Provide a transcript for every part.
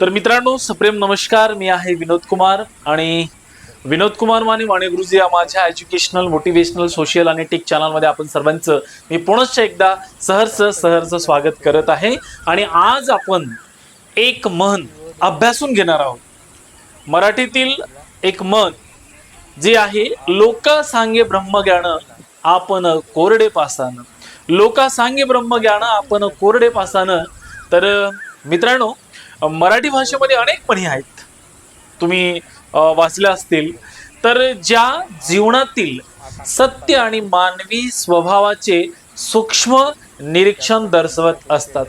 तर मित्रांनो सप्रेम नमस्कार. मी आहे विनोद कुमार आणि विनोद कुमार माने वाणे गुरुजी या माझ्या एज्युकेशनल मोटिवेशनल सोशल आणि टेक चॅनलमध्ये आपण सर्वांचं मी पुनश्च एकदा सहर्ष सहर्ष स्वागत करत आहे. आणि आज आपण एक मन अभ्यासून घेणार आहोत. मराठीतील एक मन जे आहे लोक सांगे ब्रह्मज्ञान आपण कोरडे पासान. लोक सांगे ब्रह्मज्ञान आपण कोरडे पासान. तर मित्रांनो मराठी भाषेमध्ये अनेक म्हणी आहेत. तुम्ही वाचल्या असतील. तर ज्या जीवनातील सत्य आणि मानवी स्वभावाचे सूक्ष्म निरीक्षण दर्शवत असतात.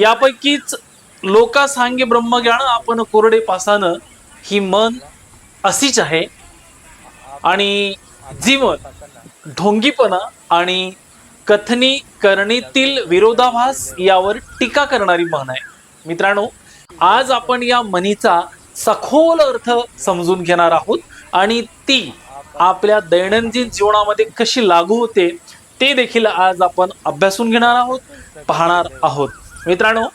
यापैकीच लोका सांगे ब्रह्मज्ञान आपण कोरडे पासानं ही मन अशीच आहे आणि जीवन ढोंगीपणा आणि कथनी करणीतील विरोधाभास यावर टीका करणारी म्हण आहे. मित्रांनो आज आपण या म्हणीचा सखोल अर्थ समजून घेणार आहोत आणि ती आपल्या दैनंदिन जीवनामध्ये कशी लागू होते ते देखील आज आपण अभ्यासून घेणार आहोत पाहणार आहोत. मित्रांनो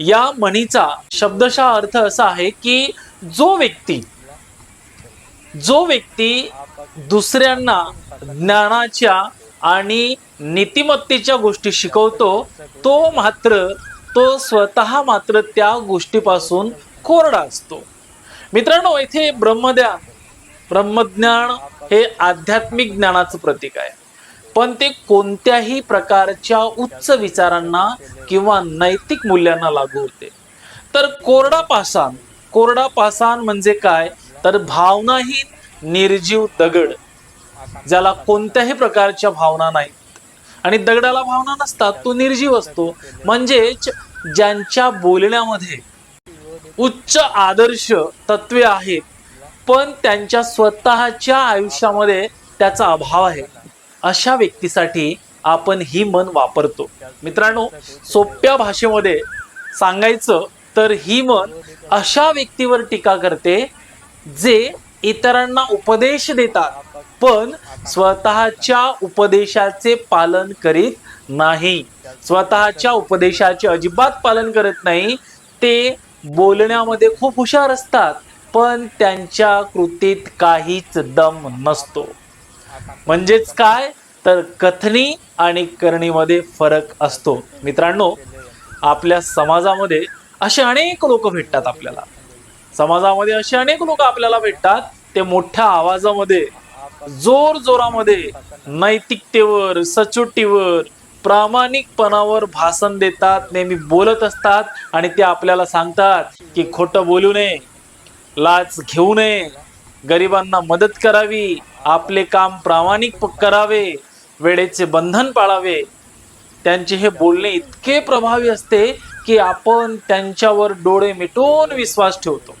या म्हणीचा शब्दशः अर्थ असा आहे की जो व्यक्ती जो व्यक्ती दुसऱ्यांना ज्ञानाच्या आणि नीतिमत्तेच्या गोष्टी शिकवतो तो मात्र तो स्वतः मात्र त्या गोष्टीपासून कोरडा असतो. मित्रांनो इथे ब्रह्मद्या ब्रह्मज्ञान हे आध्यात्मिक ज्ञानाचं प्रतीक आहे. पण ते कोणत्याही प्रकारच्या उच्च विचारांना किंवा नैतिक मूल्यांना लागू होते. तर कोरडा पाषाण कोरडा पाषाण म्हणजे काय? तर भावनाहीन निर्जीव दगड ज्याला कोणत्याही प्रकारच्या भावना नाहीत. आणि दगडाला भावना नसतात तो निर्जीव असतो. म्हणजेच ज्यांच्या बोलण्यामध्ये उच्च आदर्श तत्वे आहेत पण त्यांच्या स्वतःच्या आयुष्यामध्ये त्याचा अभाव आहे. अशा व्यक्तीसाठी आपण ही मन वापरतो. मित्रांनो सोप्या भाषेमध्ये सांगायचं तर ही मन अशा व्यक्तीवर टीका करते जे इतरांना उपदेश देतात. पण स्वतःच्या उपदेशाचे पालन करीत नाही. स्वतःच्या उपदेशाचे अजिबात पालन करत नाही. ते बोलण्यामध्ये खूप हुशार असतात पण त्यांच्या कृतीत काहीच दम नसतो. म्हणजेच काय? तर कथनी आणि करणीमध्ये फरक असतो. मित्रांनो आपल्या समाजामध्ये असे अनेक लोक भेटतात आपल्याला. समाजामध्ये असे अनेक लोक आपल्याला भेटतात. ते मोठ्या आवाजामध्ये जोर जोरामध्ये नैतिकतेवर सचोटीवर प्रामाणिकपणावर भाषण देतात नेहमी बोलत असतात आणि ते आपल्याला सांगतात की खोटं बोलू नये लाच घेऊ नये. गरिबांना मदत करावी आपले काम प्रामाणिक प- करावे वेळेचे बंधन पाळावे. त्यांचे हे बोलणे इतके प्रभावी असते की आपण त्यांच्यावर डोळे मिटून विश्वास ठेवतो.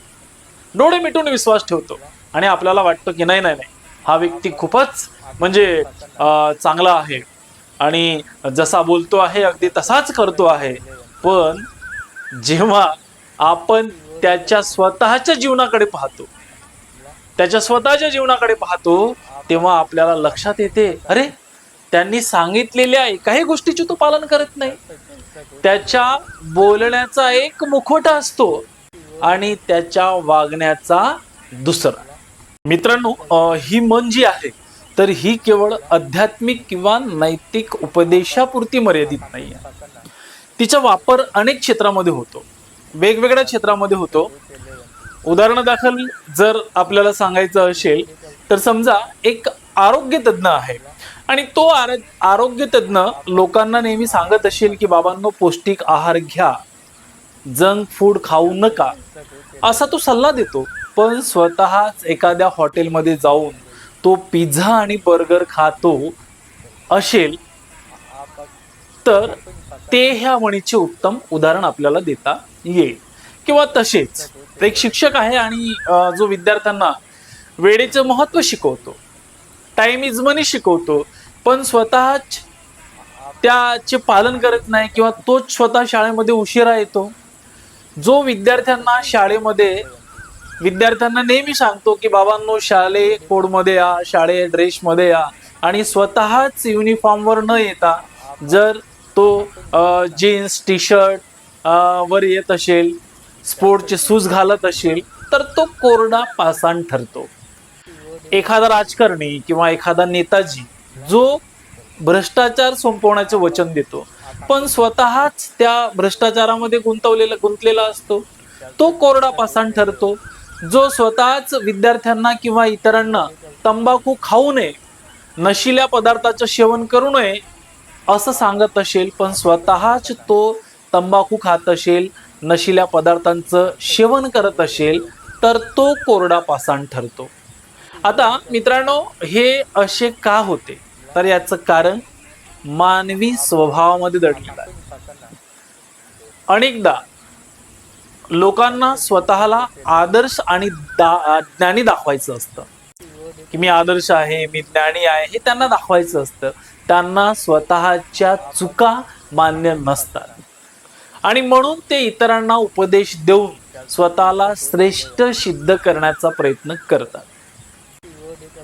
डोळे मिटून विश्वास ठेवतो आणि आपल्याला वाटतं की नाही नाही नाही. हा व्यक्ती खूपच म्हणजे चांगला आहे. आणि जसा बोलतो आहे अगदी तसाच करतो आहे. पण जेव्हा आपण त्याच्या स्वतःच्या जीवनाकडे पाहतो त्याच्या स्वतःच्या जीवनाकडे पाहतो तेव्हा आपल्याला लक्षात येते अरे त्यांनी सांगितलेल्या एकाही गोष्टीचे तो पालन करत नाही. त्याच्या बोलण्याचा एक मुखवटा असतो आणि त्याच्या वागण्याचा दुसरा. मित्रांनो ही मन जी आहे तर ही केवळ आध्यात्मिक किंवा नैतिक उपदेशापुरती मर्यादित नाही आहे. तिचा वापर अनेक क्षेत्रामध्ये होतो. वेगवेगळ्या क्षेत्रामध्ये होतो. उदाहरणादाखल जर आपल्याला सांगायचं असेल तर समजा एक आरोग्य तज्ज्ञ आहे आणि तो आर आरोग्य तज्ज्ञ लोकांना नेहमी सांगत असेल की बाबांनो पौष्टिक आहार घ्या. जंक फूड खाऊ नका. असा तो सल्ला देतो. पण स्वतःच एखाद्या हॉटेलमध्ये जाऊन तो पिझ्झा आणि बर्गर खातो असेल तर ते ह्या म्हणीचे उत्तम उदाहरण आपल्याला देता येईल. किंवा तसेच एक शिक्षक आहे आणि जो विद्यार्थ्यांना वेळेचं महत्त्व शिकवतो. टाइम इज मनी शिकवतो पण स्वतःच त्याचे पालन करत नाही किंवा तोच स्वतः शाळेमध्ये उशिरा येतो. जो विद्यार्थ्यांना शाळेमध्ये विद्यार्थ्यांना नेहमी सांगतो की बाबांनो शालेय कोडमध्ये या शाळे ड्रेसमध्ये या आणि स्वतःच युनिफॉर्मवर न येता जर तो जीन्स टी शर्ट वर येत असेल स्पोर्टचे सूज घालत असेल तर तो कोरडा पासान ठरतो. एखादा राजकारणी किंवा एखादा नेताजी जो भ्रष्टाचार संपवण्याचे वचन देतो पण स्वतःच त्या भ्रष्टाचारामध्ये गुंतवलेला गुंतलेला असतो. तो कोरडा पासान ठरतो. जो स्वतःच विद्यार्थ्यांना किंवा इतरांना तंबाखू खाऊ नये नशिल्या पदार्थाचं सेवन करू नये असं सांगत असेल पण स्वतःच तो तंबाखू खात असेल नशिल्या पदार्थांचं सेवन करत असेल तर तो कोरडा पाषाण ठरतो. आता मित्रांनो हे असे का होते? तर याचं कारण मानवी स्वभावामध्ये दडलेलं आहे. अनेकदा लोकांना स्वतःला आदर्श आणि दा ज्ञानी दाखवायचं असतं. की मी आदर्श आहे मी ज्ञानी आहे हे त्यांना दाखवायचं असतं. त्यांना स्वतःच्या चुका मान्य नसतात. आणि म्हणून ते इतरांना उपदेश देऊन स्वतःला श्रेष्ठ सिद्ध करण्याचा प्रयत्न करतात.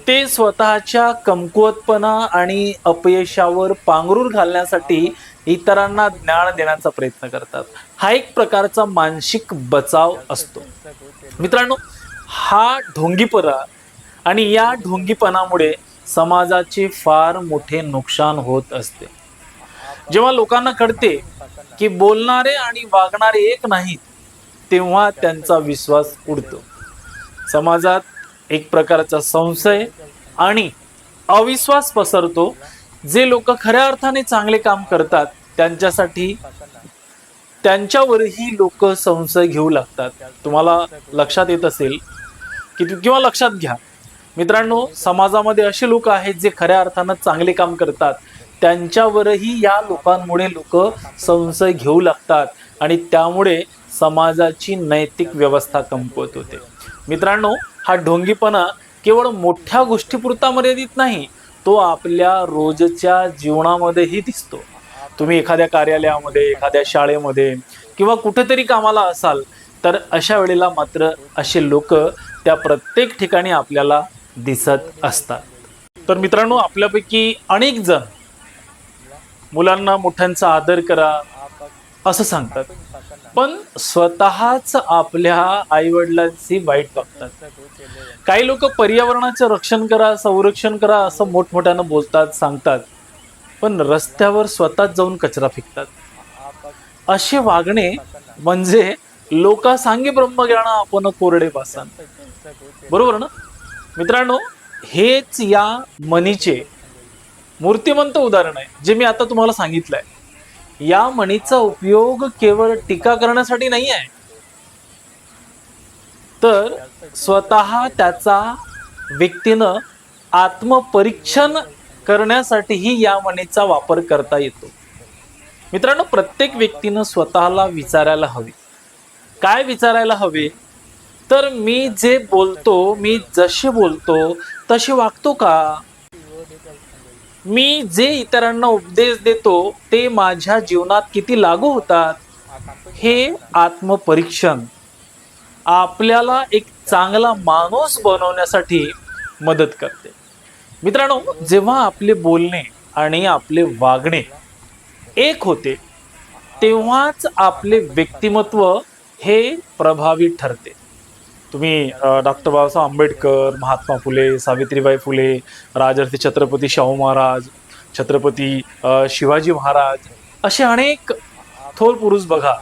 ते स्वतःच्या कमकुवतपणा आणि अपयशावर पांघरूर घालण्यासाठी इतरांना ज्ञान देण्याचा प्रयत्न करतात. हा एक प्रकारचा मानसिक बचाव असतो. मित्रांनो हा ढोंगीपणा आणि या ढोंगीपणामुळे समाजाचे फार मोठे नुकसान होत असते. जेव्हा लोकांना कळते की बोलणारे आणि वागणारे एक नाहीत तेव्हा त्यांचा विश्वास उडतो. समाजात एक प्रकारचा संशय आणि अविश्वास पसरतो जे लोक खऱ्या अर्थाने चांगले काम करतात त्यांच्यासाठी त्यांच्यावरही लोक संशय घेऊ लागतात. तुम्हाला लक्षात येत असेल की किंवा लक्षात घ्या. मित्रांनो समाजामध्ये असे लोक आहेत जे खऱ्या अर्थानं चांगले काम करतात. त्यांच्यावरही या लोकांमुळे लोक संशय घेऊ लागतात आणि त्यामुळे समाजाची नैतिक व्यवस्था कमकुवत होते. मित्रांनो हा ढोंगीपणा केवळ मोठ्या गोष्टीपुरता मर्यादित नाही तो आपल्या रोजच्या जीवनामध्येही दिसतो. तुम्ही एखाद्या कार्यालयामध्ये एखाद्या शाळेमध्ये किंवा कुठेतरी कामाला असाल तर अशा वेळेला मात्र असे लोक त्या प्रत्येक ठिकाणी आपल्याला दिसत असतात. तर मित्रांनो आपल्यापैकी अनेक जण मुलांना मोठ्यांचा आदर करा असं सांगतात. पण स्वतःच आपल्या आईवडिलांची वाईट बघतात. काही लोक पर्यावरणाचं रक्षण करा संरक्षण करा असं मोठमोठ्यानं बोलतात सांगतात. पण रस्त्यावर स्वतःच जाऊन कचरा फेकतात. असे वागणे म्हणजे लोका सांगे ब्रह्मज्ञाना आपण कोरडे पासान. बरोबर ना? मित्रांनो हेच या मनीचे मूर्तिमंत उदाहरण आहे जे मी आता तुम्हाला सांगितलंय. या मणीचा उपयोग केवळ टीका करण्यासाठी नाही आहे. तर स्वतः त्याचा व्यक्तीनं आत्मपरीक्षण करण्यासाठीही या मणीचा वापर करता येतो. मित्रांनो प्रत्येक व्यक्तीनं स्वतःला विचारायला हवे. काय विचारायला हवे? तर मी जे बोलतो मी जसे बोलतो तसे वागतो का? मी जे इतरांना उपदेश देतो ते माझ्या जीवनात किती लागू होतात? हे आत्मपरीक्षण. आपल्याला एक चांगला माणूस बनवण्यासाठी मदत करते. मित्रांनो जेव्हा आपले बोलणे आणि आपले वागणे एक होते तेव्हाच आपले व्यक्तिमत्व हे प्रभावी ठरते. तुम्ही डॉक्टर बाबासाहेब आंबेडकर महात्मा फुले सावित्रीबाई फुले राजर्षी छत्रपती शाहू महाराज छत्रपती शिवाजी महाराज असे अनेक थोर पुरुष बघा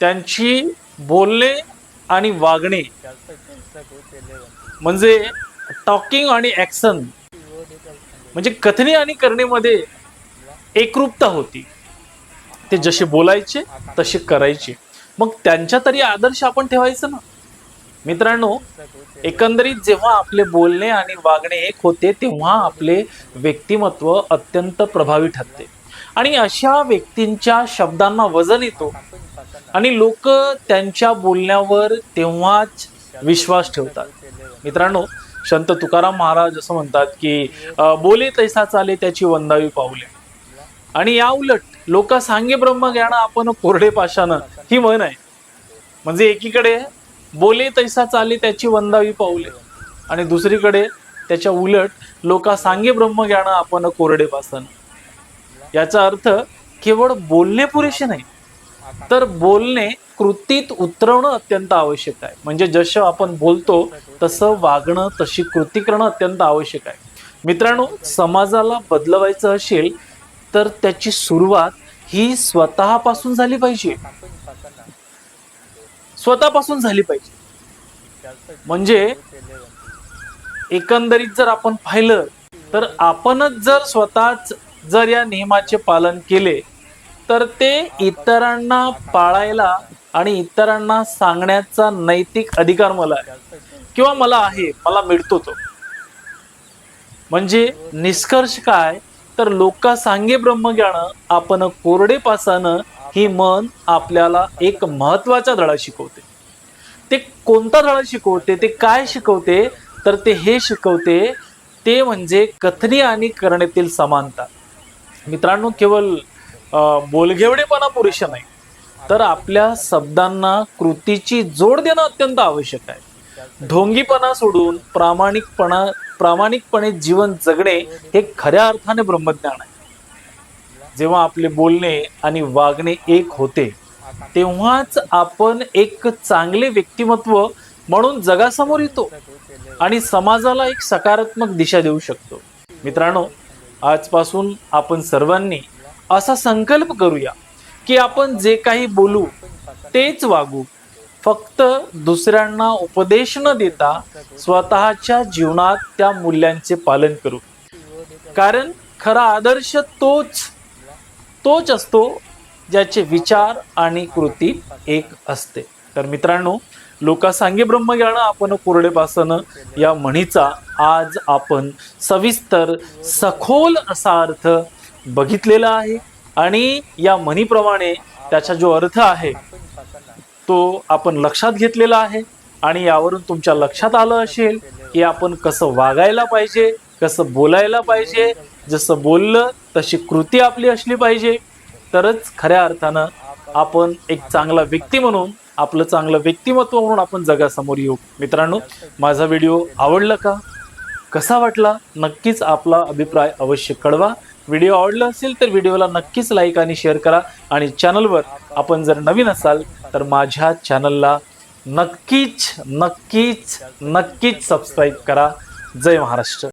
त्यांची बोलणे आणि वागणे म्हणजे टॉकिंग आणि ऍक्शन म्हणजे कथने आणि करणेमध्ये एकरूपता होती. ते जसे बोलायचे तसे करायचे. मग त्यांच्या तरी आदर्श आपण ठेवायचं ना? मित्रांनो एकंदरीत जेव्हा आपले बोलणे आणि वागणे एक होते तेव्हा आपले व्यक्तिमत्व अत्यंत प्रभावी ठरते. आणि अशा व्यक्तींच्या शब्दांना वजन येतो. आणि लोक त्यांच्या बोलण्यावर तेव्हाच विश्वास ठेवतात. मित्रांनो संत तुकाराम महाराज असं म्हणतात की बोले तैसा चाले त्याची वंदावी पाऊले. आणि या उलट लोक सांगे ब्रह्म ज्ञान आपण कोरडे पाशानं ही म्हण आहे. म्हणजे एकीकडे बोले तैसा चाले त्याची वंदावी पाऊले आणि दुसरीकडे त्याच्या उलट लोका सांगे ब्रह्म ज्ञान आपण कोरडे पासन याचा अर्थ केवळ बोलणे पुरेसे नाही तर बोलणे कृतीत उतरवणं अत्यंत आवश्यक आहे. म्हणजे जसं आपण बोलतो तसं वागणं तशी कृती करणं अत्यंत आवश्यक आहे. मित्रांनो समाजाला बदलवायचं असेल तर त्याची सुरुवात ही स्वतःपासून झाली पाहिजे. स्वतःपासून झाली पाहिजे. म्हणजे एकंदरीत जर आपण पाहिलं तर आपणच जर स्वतःच जर या नियमाचे पालन केले तर ते इतरांना पाळायला आणि इतरांना सांगण्याचा नैतिक अधिकार मला आहे. किंवा मला आहे मला मिळतो तो. म्हणजे निष्कर्ष काय? तर लोका सांगे ब्रह्मज्ञान आपण कोरडे पासानं ही मन आपल्याला एक महत्त्वाचा धडा शिकवते. ते कोणता धडा शिकवते ते काय शिकवते? तर ते हे शिकवते ते म्हणजे कथनी आणि करण्यातील समानता. मित्रांनो केवळ अं, बोलघेवडेपणा पुरेशा नाही. तर आपल्या शब्दांना कृतीची जोड देणं अत्यंत आवश्यक आहे. ढोंगीपणा सोडून प्रामाणिकपणा प्रामाणिकपणे जीवन जगणे हे खऱ्या अर्थाने ब्रह्मज्ञान आहे. जेव्हा आपले बोलणे आणि वागणे एक होते तेव्हाच आपण एक चांगले व्यक्तिमत्व म्हणून जगासमोर येतो आणि समाजाला एक सकारात्मक दिशा देऊ शकतो. मित्रांनो आजपासून आपण सर्वांनी असा संकल्प करूया की आपण जे काही बोलू तेच वागू. फक्त दुसऱ्यांना उपदेश न देता स्वतःच्या जीवनात त्या मूल्यांचे पालन करू. कारण खरा आदर्श तोच तोच असतो ज्याचे विचार आणि कृती एक असते. तर मित्रांनो लोका सांगे ब्रह्मज्ञान आपण कोरडेपासन या म्हणीचा आज आपण सविस्तर सखोल असा अर्थ बघितलेला आहे. आणि या म्हणीप्रमाणे त्याचा जो अर्थ आहे तो आपण लक्षात घेतलेला आहे आणि यावरून तुमच्या लक्षात आलं असेल की आपण कसं वागायला पाहिजे कसं बोलायला पाहिजे. जसं बोललं तशी कृती आपली असली पाहिजे. तरच खऱ्या अर्थानं आपण एक चांगला व्यक्ती म्हणून आपलं चांगलं व्यक्तिमत्व म्हणून आपण जगासमोर येऊ. मित्रांनो माझा व्हिडिओ आवडला का? कसा वाटला? नक्कीच आपला अभिप्राय अवश्य कळवा. व्हिडिओ आवडला असेल तर व्हिडिओला नक्कीच लाईक आणि शेअर करा. आणि चॅनलवर आपण जर नवीन असाल तर माझ्या चॅनलला नक्कीच नक्कीच नक्कीच सबस्क्राईब करा. जय महाराष्ट्र.